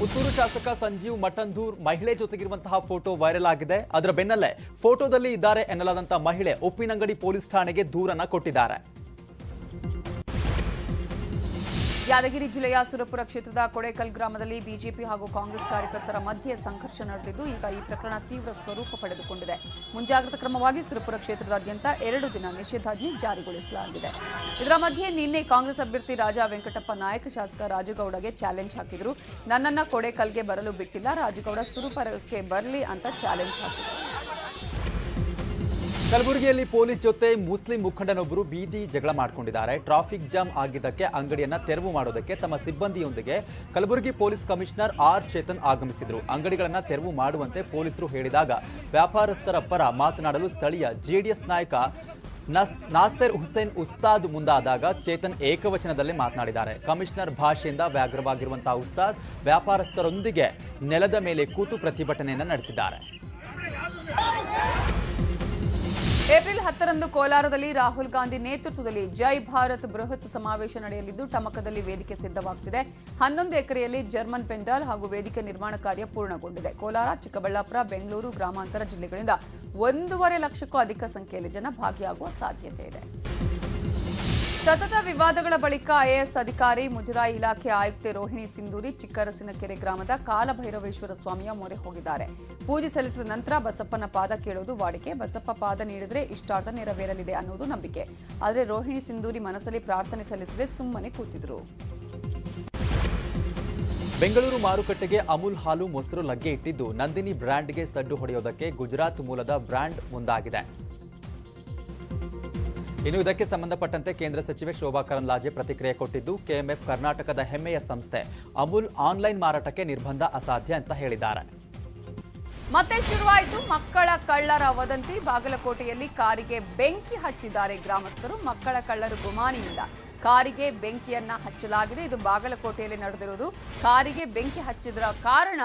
ಪುತ್ತೂರು ಶಾಸಕ ಸಂಜೀವ್ ಮಠಂದೂರ್ ಮಹಿಳೆ ಜೊತೆಗಿರುವಂತಹ photo viral ಆಗಿದೆ. ಅದರ ಬೆನ್ನಲ್ಲೇ ಫೋಟೋದಲ್ಲಿ ಇದ್ದಾರೆ ಎನ್ನಲಾದಂತಹ ಮಹಿಳೆ ಉಪ್ಪಿನಂಗಡಿ ಪೊಲೀಸ್ ಠಾಣೆಗೆ ದೂರನ್ನ ಕೊಟ್ಟಿದ್ದಾರೆ. ಯಾದಗಿರಿ ಜಿಲ್ಲೆಯ ಸುರಪುರ ಕ್ಷೇತ್ರದ ಕೊಡೇಕಲ್ ಗ್ರಾಮದಲ್ಲಿ ಬಿಜೆಪಿ ಹಾಗೂ ಕಾಂಗ್ರೆಸ್ ಕಾರ್ಯಕರ್ತರ ಮಧ್ಯೆ ಸಂಘರ್ಷ ನಡೆದಿದ್ದು, ಈಗ ಈ ಪ್ರಕರಣ ತೀವ್ರ ಸ್ವರೂಪ ಪಡೆದುಕೊಂಡಿದೆ. ಮುಂಜಾಗ್ರತಾ ಕ್ರಮವಾಗಿ ಸುರಪುರ ಕ್ಷೇತ್ರದಾದ್ಯಂತ ಎರಡು ದಿನ ನಿಷೇಧಾಜ್ಞೆ ಜಾರಿಗೊಳಿಸಲಾಗಿದೆ. ಇದರ ಮಧ್ಯೆ ನಿನ್ನೆ ಕಾಂಗ್ರೆಸ್ ಅಭ್ಯರ್ಥಿ ರಾಜಾ ವೆಂಕಟಪ್ಪ ನಾಯಕ, ಶಾಸಕ ರಾಜಗೌಡಗೆ ಚಾಲೆಂಜ್ ಹಾಕಿದರು. ನನ್ನನ್ನ ಕೊಡೇಕಲ್ಗೆ ಬರಲು ಬಿಟ್ಟಿಲ್ಲ, ರಾಜಗೌಡ ಸುರಪುರಕ್ಕೆ ಬರಲಿ ಅಂತ ಚಾಲೆಂಜ್ ಹಾಕಿದರು. ಕಲಬುರಗಿಯಲ್ಲಿ ಪೊಲೀಸ್ ಜೊತೆ ಮುಸ್ಲಿಂ ಮುಖಂಡನೊಬ್ಬರು ಬೀದಿ ಜಗಳ ಮಾಡಿಕೊಂಡಿದ್ದಾರೆ. ಟ್ರಾಫಿಕ್ ಜಾಮ್ ಆಗಿದ್ದಕ್ಕೆ ಅಂಗಡಿಯನ್ನ ತೆರವು ಮಾಡೋದಕ್ಕೆ ತಮ್ಮ ಸಿಬ್ಬಂದಿಯೊಂದಿಗೆ Kalaburagi police commissioner R Chetan ಆಗಮಿಸಿದರು. ಅಂಗಡಿಗಳನ್ನ ತೆರವು ಮಾಡುವಂತೆ ಪೊಲೀಸರು ಹೇಳಿದಾಗ ವ್ಯಾಪಾರಸ್ಥರ ಪರ ಮಾತನಾಡಲು ಸ್ಥಳೀಯ ಜೆಡಿಎಸ್ ನಾಯಕ ನಸ್ ನಾಸರ್ ಹುಸೇನ್ ಉಸ್ತಾದ್ ಮುಂದಾದಾಗ ಚೇತನ್ ಏಕವಚನದಲ್ಲಿ ಮಾತನಾಡಿದ್ದಾರೆ. ಕಮಿಷನರ್ ಭಾಷೆಯಿಂದ ವ್ಯಾಗ್ರವಾಗಿರುವಂತಹ ಉಸ್ತಾದ್ ವ್ಯಾಪಾರಸ್ಥರೊಂದಿಗೆ ನೆಲದ ಮೇಲೆ ಕೂತು ಪ್ರತಿಭಟನೆಯನ್ನು ನಡೆಸಿದ್ದಾರೆ. ಏಪ್ರಿಲ್ ಹತ್ತರಂದು ಕೋಲಾರದಲ್ಲಿ ರಾಹುಲ್ ಗಾಂಧಿ ನೇತೃತ್ವದಲ್ಲಿ ಜೈ ಭಾರತ್ ಬೃಹತ್ ಸಮಾವೇಶ ನಡೆಯಲಿದ್ದು, ಟಮಕದಲ್ಲಿ ವೇದಿಕೆ ಸಿದ್ಧವಾಗುತ್ತಿದೆ ಹನ್ನೊಂದು ಎಕರೆಯಲ್ಲಿ ಜರ್ಮನ್ ಪೆಂಡಾಲ್ ಹಾಗೂ ವೇದಿಕೆ ನಿರ್ಮಾಣ ಕಾರ್ಯ ಪೂರ್ಣಗೊಂಡಿದೆ. ಕೋಲಾರ, ಚಿಕ್ಕಬಳ್ಳಾಪುರ, ಬೆಂಗಳೂರು ಗ್ರಾಮಾಂತರ ಜಿಲ್ಲೆಗಳಿಂದ ಒಂದೂವರೆ ಲಕ್ಷಕ್ಕೂ ಅಧಿಕ ಸಂಖ್ಯೆಯಲ್ಲಿ ಜನ ಭಾಗಿಯಾಗುವ ಸಾಧ್ಯತೆ ಇದೆ. ಸತತ ವಿವಾದಗಳ ಬಳಿಕ ಐಎಎಸ್ ಅಧಿಕಾರಿ ಮುಜರಾಯಿ ಇಲಾಖೆ ಆಯುಕ್ತೆ ರೋಹಿಣಿ ಸಿಂಧೂರಿ ಚಿಕ್ಕರಸಿನಕೆರೆ ಗ್ರಾಮದ ಕಾಲಭೈರವೇಶ್ವರ ಸ್ವಾಮಿಯ ಮೊರೆ ಹೋಗಿದ್ದಾರೆ. ಪೂಜೆ ಸಲ್ಲಿಸಿದ ನಂತರ ಬಸಪ್ಪನ ಪಾದ ಕೇಳುವುದು ವಾಡಿಕೆ. ಬಸಪ್ಪ ಪಾದ ನೀಡಿದರೆ ಇಷ್ಟಾರ್ಥ ನೆರವೇರಲಿದೆ ಅನ್ನೋದು ನಂಬಿಕೆ. ಆದರೆ ರೋಹಿಣಿ ಸಿಂಧೂರಿ ಮನಸ್ಸಲ್ಲಿ ಪ್ರಾರ್ಥನೆ ಸಲ್ಲಿಸದೆ ಸುಮ್ಮನೆ ಕೂತಿದ್ರು. ಬೆಂಗಳೂರು ಮಾರುಕಟ್ಟೆಗೆ ಅಮೂಲ್ ಹಾಲು ಮೊಸರು ಲಗ್ಗೆ ಇಟ್ಟಿದ್ದು ನಂದಿನಿ ಬ್ರ್ಯಾಂಡ್ಗೆ ಸಡ್ಡು ಹೊಡೆಯೋದಕ್ಕೆ ಗುಜರಾತ್ ಮೂಲದ ಬ್ರ್ಯಾಂಡ್ ಮುಂದಾಗಿದೆ. ಇನ್ನು ಇದಕ್ಕೆ ಸಂಬಂಧಪಟ್ಟಂತೆ ಕೇಂದ್ರ ಸಚಿವೆ ಶೋಭಾ ಕರಂದ್ಲಾಜೆ ಪ್ರತಿಕ್ರಿಯೆ ಕೊಟ್ಟಿದ್ದು, ಕೆಎಂಎಫ್ ಕರ್ನಾಟಕದ ಹೆಮ್ಮೆಯ ಸಂಸ್ಥೆ. ಅಮೂಲ್ ಆನ್ಲೈನ್ ಮಾರಾಟಕ್ಕೆ ನಿರ್ಬಂಧ ಅಸಾಧ್ಯ ಅಂತ ಹೇಳಿದ್ದಾರೆ. ಮತ್ತೆ ಶುರುವಾಯಿತು. ಮಕ್ಕಳ ಕಳ್ಳರ ವದಂತಿ. ಬಾಗಲಕೋಟೆಯಲ್ಲಿ ಕಾರಿಗೆ ಬೆಂಕಿ ಹಚ್ಚಿದ್ದಾರೆ ಗ್ರಾಮಸ್ಥರು. ಮಕ್ಕಳ ಕಳ್ಳರು ಗುಮಾನಿಯಿಂದ. ಕಾರಿಗೆ ಬೆಂಕಿಯನ್ನ ಹಚ್ಚಲಾಗಿದೆ. ಇದು ಬಾಗಲಕೋಟೆಯಲ್ಲಿ ನಡೆದಿರುವುದು. ಕಾರಿಗೆ ಬೆಂಕಿ ಹಚ್ಚಿದ್ರ ಕಾರಣ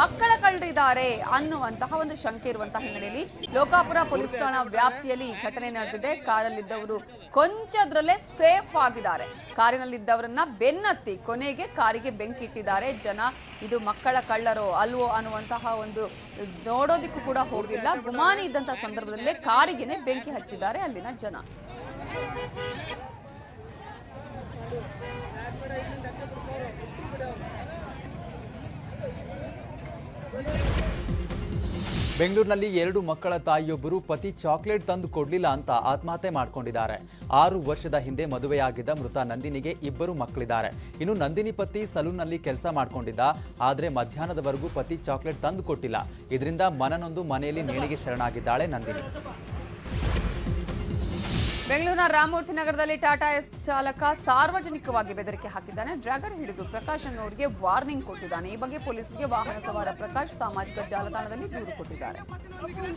ಮಕ್ಕಳ ಕಳ್ಳರಿದ್ದಾರೆ ಅನ್ನುವಂತಹ ಒಂದು ಶಂಕೆ ಇರುವಂತಹ ಹಿನ್ನೆಲೆಯಲ್ಲಿ ಲೋಕಾಪುರ ಪೊಲೀಸ್ ಠಾಣಾ ವ್ಯಾಪ್ತಿಯಲ್ಲಿ ಈ ಘಟನೆ ನಡೆದಿದೆ. ಕಾರಲ್ಲಿದ್ದವರು ಕೊಂಚದ್ರಲ್ಲೇ ಸೇಫ್ ಆಗಿದ್ದಾರೆ. ಕಾರಿನಲ್ಲಿದ್ದವರನ್ನ ಬೆನ್ನತ್ತಿ ಕೊನೆಗೆ ಕಾರಿಗೆ ಬೆಂಕಿ ಇಟ್ಟಿದ್ದಾರೆ. ಜನ, ಇದು ಮಕ್ಕಳ ಕಳ್ಳರೋ ಅಲ್ವೋ ಅನ್ನುವಂತಹ ಒಂದು ನೋಡೋದಿಕ್ಕೂ ಕೂಡ ಹೋಗಿಲ್ಲ. ಗುಮಾನಿ ಇದ್ದಂತಹ ಸಂದರ್ಭದಲ್ಲೇ ಕಾರಿಗೆನೆ ಬೆಂಕಿ ಹಚ್ಚಿದ್ದಾರೆ ಅಲ್ಲಿನ ಜನ. ಬೆಂಗಳೂರಿನಲ್ಲಿ ಎರಡು ಮಕ್ಕಳ ತಾಯಿಯೊಬ್ಬರು ಪತಿ ಚಾಕ್ಲೇಟ್ ತಂದು ಕೊಡಲಿಲ್ಲ ಅಂತ ಆತ್ಮಹತ್ಯೆ ಮಾಡಿಕೊಂಡಿದ್ದಾರೆ. ಆರು ವರ್ಷದ ಹಿಂದೆ ಮದುವೆಯಾಗಿದ್ದ ಮೃತ ನಂದಿನಿಗೆ ಇಬ್ಬರು ಮಕ್ಕಳಿದ್ದಾರೆ. ಇನ್ನು ನಂದಿನಿ ಪತಿ ಸಲೂನ್ನಲ್ಲಿ ಕೆಲಸ ಮಾಡ್ಕೊಂಡಿದ್ದ, ಆದರೆ ಮಧ್ಯಾಹ್ನದವರೆಗೂ ಪತಿ ಚಾಕ್ಲೇಟ್ ತಂದು ಕೊಟ್ಟಿಲ್ಲ. ಇದರಿಂದ ಮನನೊಂದು ಮನೆಯಲ್ಲಿ ನೇಣಿಗೆ ಶರಣಾಗಿದ್ದಾಳೆ ನಂದಿನಿ. ಬೆಂಗಳೂರಿನ ರಾಮಮೂರ್ತಿ ನಗರದಲ್ಲಿ ಟಾಟಾ ಎಸ್ ಚಾಲಕ ಸಾರ್ವಜನಿಕವಾಗಿ ಬೆದರಿಕೆ ಹಾಕಿದ್ದಾನೆ. ಡ್ರ್ಯಾಗರ್ ಹಿಡಿದು ಪ್ರಕಾಶ್ ಅನ್ನೋರಿಗೆ ವಾರ್ನಿಂಗ್ ಕೊಟ್ಟಿದ್ದಾನೆ. ಈ ಬಗ್ಗೆ ಪೊಲೀಸರಿಗೆ ವಾಹನ ಸವಾರ ಪ್ರಕಾಶ್ ಸಾಮಾಜಿಕ ಜಾಲತಾಣದಲ್ಲಿ ದೂರು ಕೊಟ್ಟಿದ್ದಾರೆ.